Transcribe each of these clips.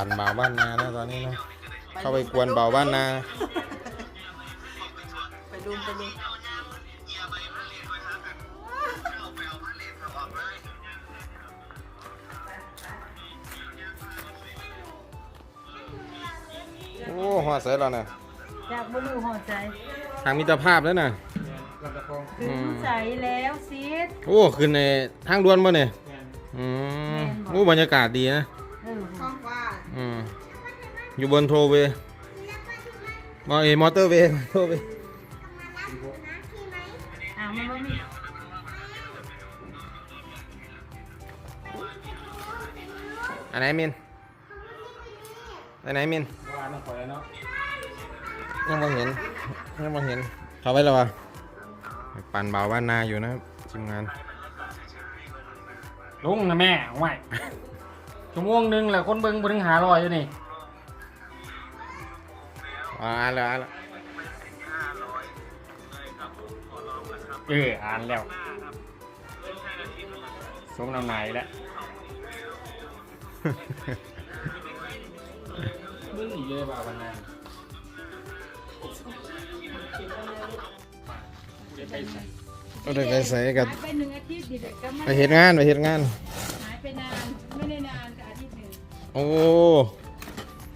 ปั่นบ่าวบ้านนานะตอนนี้นะเข้าไปกวนบ่าวบ้านนา ไปดูไปดูโอ้หัวใส่แล้วนะจากบรูหัวใจทางมิตรภาพแล้วนะคืออใสแล้วซีดโอ้ขึ้นในทางด่วนบ่เนี่ยอืมแม่นบ่โอ้บรรยากาศดีนะ เออช่องว่าอืมอยู่บนโทเวย์มอเอมอเตอร์เวย์โทเวย์อ่ามันบ่มีอันไหนมินอันไหนมินว่าน้องขอยแล้วเนาะยังไม่เห็นยังไม่เห็นเขาไปแล้ววะปั่นบ่าวบ้านนาอยู่นะครับทีมงานลุงนะแม่ไหว ชั่วโมงหนึงแหละคนเบิ่งบ่ถึงหาลอยอยู่นี่อ่าแล้วอ่านแล้วเอออ่านแล้วสมน้ำหนายแล้วเบิ่งอีกเลยบ่าวันนั้นเดี๋ยวไปใส่ก็ได้ไปใส่กับหายไปหนึ่งอาทิตย์ดิเด็กก็ไม่ไปเห็นงานไปเห็นงาน หายไปนาน ไม่ได้นาน โอ้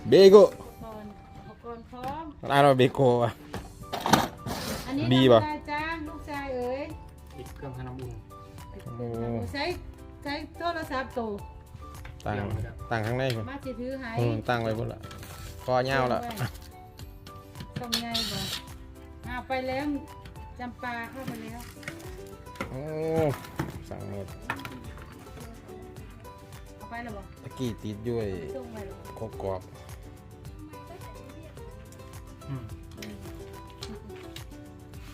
เบโกก่อนอุปกรณ์พร้อม ร้านเราเบโกอะอันนี้บีลูป่ะกชายจ้าลูกชายเอ๋ยติดเครื่องทำน้ำอุ่น โอ้ใช้ใช้โทรศัพท์โตตั้งตั้งข้างในคุณมาสิถือให้อืมตั้งไว้พุ่นละคอเงาวละต้องไงบ่อ้าวไปแล้วจำปาเข้ามาแล้วโอ้สั่งหมด เอาไปแล้วบ่ตะกี้ติดด้วยส่งไปแล้วบ่โคกกรอบอืม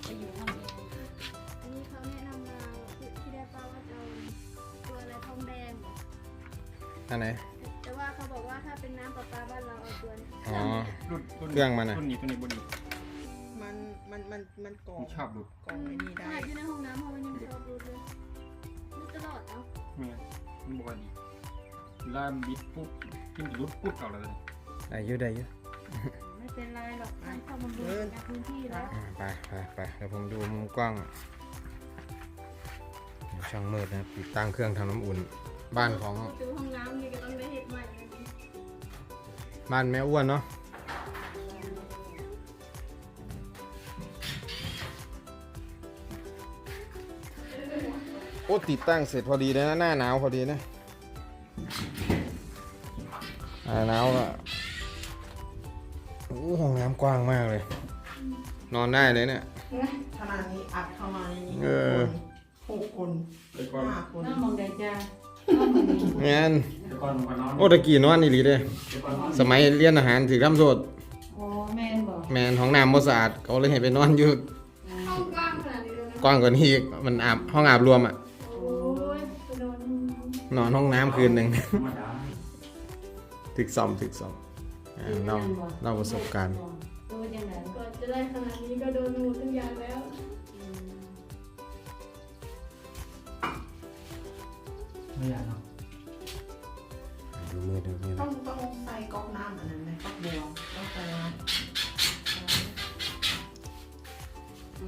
ไปอยู่ห้องเองอันนี้เขาแนะนำมาที่ที่ได้ป้าว่าจะเอาตัวอะไรทองแดงเหรออันไหน แต่ว่าเขาบอกว่าถ้าเป็นน้ำประปาบ้านเราเอาตัวนี้อ๋อ รุ่นรุ่นเครื่องมันน่ะรุ่นนี้ตัวนี้บ่ดีมันมันมันมันกรอผงมชอบดูดกรองไอ้นี่ขได้นาดอยู่ในห้องน้ำเขายังชอบดูเลยดูตลอดเนาะ แม่มันบ่ค่อยดี เวลาบิดปุ๊บกินรุดปุ๊บเอาเลยได้อยุ่ได้อยุ่ไม่เป็นไรหรอกมันเข้ามาดูในพื้นที่แล้วไปไปไปเดี๋ยวผมดูมุมกว้างเดี๋ยวช่างมืดนะติดตั้งเครื่องทำน้ำอุ่น บ้านของดูห้องน้ำนี่ก็ต้องได้เห็ดใหม่เลยนี่บ้านแม่อ้วนเนาะโอ้ติดตั้งเสร็จพอดีเลยนะหน้าหนาวพอดีนะ หน้าหนาวละโอ้ห้องน้ำกว้างมากเลย นอนได้เลยเนี่ย ขนาดนี้อัดเข้ามาในนี้เออ หกคนเดี๋ยวก่อนห้าคนน้องมองใดจ้างานเดี๋ยวก่อนก่อนนอนโอ้ตะกี้นอนนี่หลีเด้ เดี๋ยวก่อนนอนสมัยเรียนอาหารถือร่ำโสดโอ้แม่นบอกแมนห้องน้ำบ่สะอาดเขาเลยให้ไปนอนอยู่ห้องกว้างขนาดนี้เลยนะกว้างกว่านี้อีกมันอาบห้องอาบรวมอะ โอ้ยไปโดนนอนห้องน้ำคืนหนึ่งธรรมดา ถึกซ่อมถึกซ่อมอ่าเราเราประสบการณ์ตัวยังไงก่อนจะได้ขนาดนี้ก็โดนงูทุกอย่างแล้ว ไม่อยากเนาะดูมือดูมือต้องต้องใส่ก๊อกน้ำอันนั้นไหมก๊อกบัวต้องใส่น้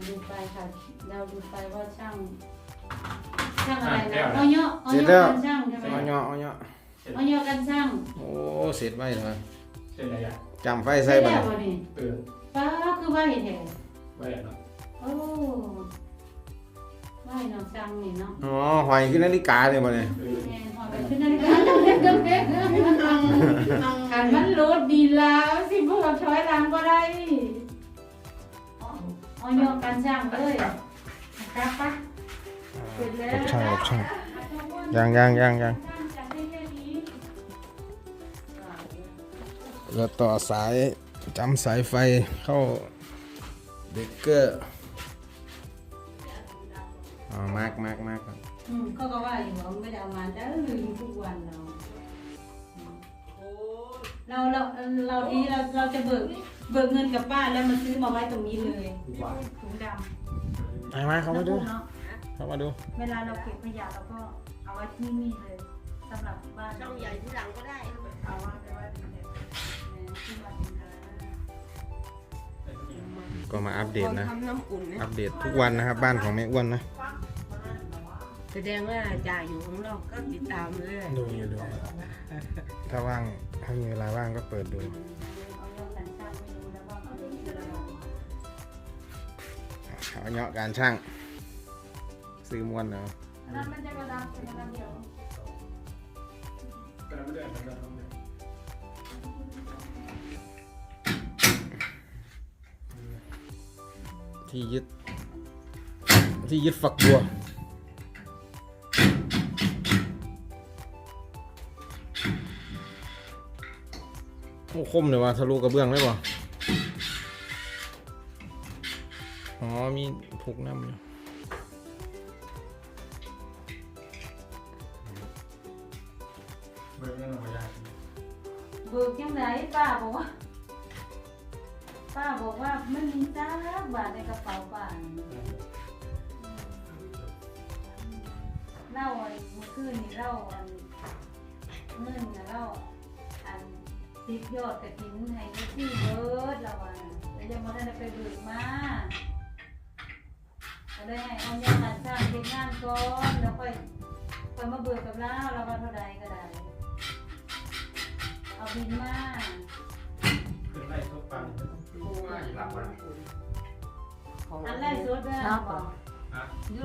ดูไปค่ะเราดูไปว่าช่าง ช่างอะไรนะเอาเยอะเอาเยอะกันช่างใช่ไหม เอาเนาะเอาเนาะ เอาเยอะกันช่างโอ้เสร็จไว้เลยเสร็จแล้วอะจำไฟใส่ใช่บ่แล้วเนี่ยบ่นี่เออป้าคือว่าเห็นแท้ไว้เนาะโอ้ว่าน้องช่างนี่เนาะอ๋อหอยขึ้นนาฬิกาเลยบ่เนี่ยเออแม่พอไปขึ้นนาฬิกาจังเด็กจังเด็กำนั่งนั่งกันมันรถดีแล้วสิพวกเราถอยหลังก็ได้เอาเอาเยอะกันช่างเลยครับปะเสร็จแล้ว กับช่างกับช่างยังยังยังยัง แล้วต่อสายจำสายไฟเข้าเบรกเกอร์อ๋อมากมากมากครับอืมเขาก็ว่าอยู่ว่าไม่ได้เอามาแต่ลืมทุกวันเราเราเราเราทีเราเราจะเบิกเบิกเงินกับป้าแล้วมาซื้อมาไว้ตรงนี้เลยทุกวันถุงดำไปมาเข้ามาดูเนาะเข้ามาดู เวลาเราเก็บขยะเราก็เอาไว้ที่นี่เลยใสำหรับบ้านช่องใหญ่ที่หลังก็ได้เอาว่าแต่ว่าเนี่ยที่มาเป็นการก็มาอัปเดตนะ ทำน้ำอุ่นเนี่ยอัปเดตทุกวันนะครับ บ้านของแม่อ้วนนะ แสดงว่าจ่ายอยู่ข้างนอกก็ติดตามเลย ดูอยู่ดูถ้าว่างถ้ามีเวลาว่างก็เปิดดู เอาเรื่องสัญชาติไม่รู้แล้วว่าเขาเป็นอะไรเอาเนาะการช่าง ซื้อมวนเนาะอั ที่ยึด ที่ยึดฝักบัวโอ้คมเลยว่ะทะลุกระเบื้องได้ป่ะอ๋อ มีผูกน้ำอยู่เบิร์ดนั่นไม่ได้เบิกยังไงป้าบอกว่า ป้าบอกว่าไม่มีจ้าบาทในกระเป๋าป้าเล่าอ้เมื่อคืนนี่เล่าอันเงินนะเล่าอันติดยอดกระถินให้ที่เบิร์ดเราอะแต่ยังม่ได้ไปเบิกมาก็ได้ให้เอาเงินมาสร้างเป็นงานก่อนแล้วค่อยค่อยมาเบิกกับเราเราว่าเท่าใดก็ได้เอาบินมา อันแรกสุดเด้อบอก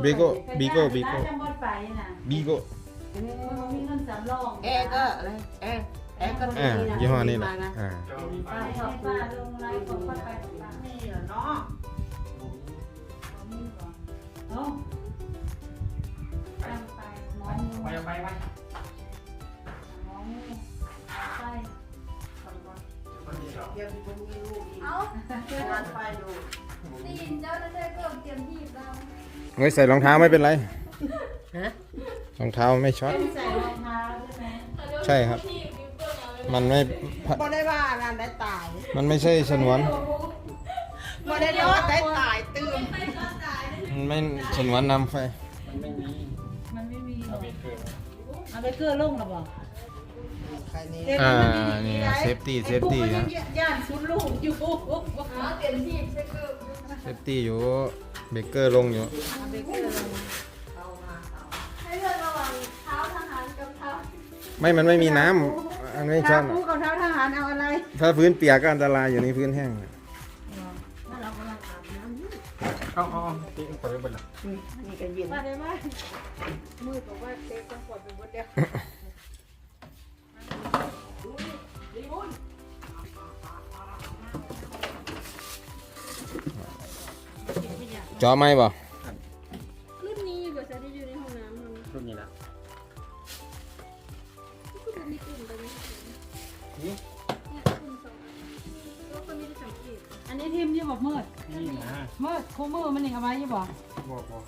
บิโก้บิโก้บิโก้จังหวัดไปน่ะบีโก้มันมีเงินสำรองแอร์ก็อะไรแอร์แอร์ก็อ่าดีนะยี่ห้อนี้แหละมานะอ่าเจ้ามีไฟไปให้ป้าลงไลน์ของป้าไปป้านี่เหรอเนาะเอามีบ่เอ้าตั้งไปหมอไปงูไปไปหมองูเอาไปคนเดียวเดี๋ งานไฟดูตีนเจ้าหน้าที่ก็เตรียมที่แล้วเฮ้ยใส่รองเท้าไม่เป็นไรฮะรองเท้าไม่ช็อตใส่รองเท้าใช่ไหมใช่ครับ มันไม่บ่ได้ว่าอะไรได้ตายมันไม่ใช่ฉนวนบ่ได้รอดได้ตายตื่นมันไม่ฉนวนนำไฟมันไม่มีมันไม่มีเอาเบเกินเอาไปเกลือลงหรอบอก ใครนี่อ่านี่เซฟตี้เซฟตี้นะย่านชุดลูกอยู่เอาเตรียมที่ใช่คือเซฟตี้อยู่เบรกเกอร์ลงอยู่เอาไปเกลือลงเอามาเอาให้เลือกระหว่างเท้าทหารกับเท้าไม่มันไม่มีน้ำมันไม่ช็อตคู่กับเท้าทหารเอาอะไร ถ้าพื้นเปียกก็อันตรายอยู่ในพื้นแห้งถ้าเรากำลังอาบน้ำอยู่เอาเอาตีนไปไปเลยนี่ก็เย็นมาได้ไหมมือบอกว่าเต๊ต้องปวดเป็นบดเดียว จอไหมบ่รุ่นนี้กว่าจะได้อยู่ในห้องน้ำมันรุ่นนี้ละก็คือมีกลุ่มไปไหมเนี่ยกลุ่มสองก็คนไม่ได้สังเกตอันนี้ทีมยี่บอกมืดนี่นะมืดคู่มือมันนี่เอาไว้ยี่บอกบอกบอก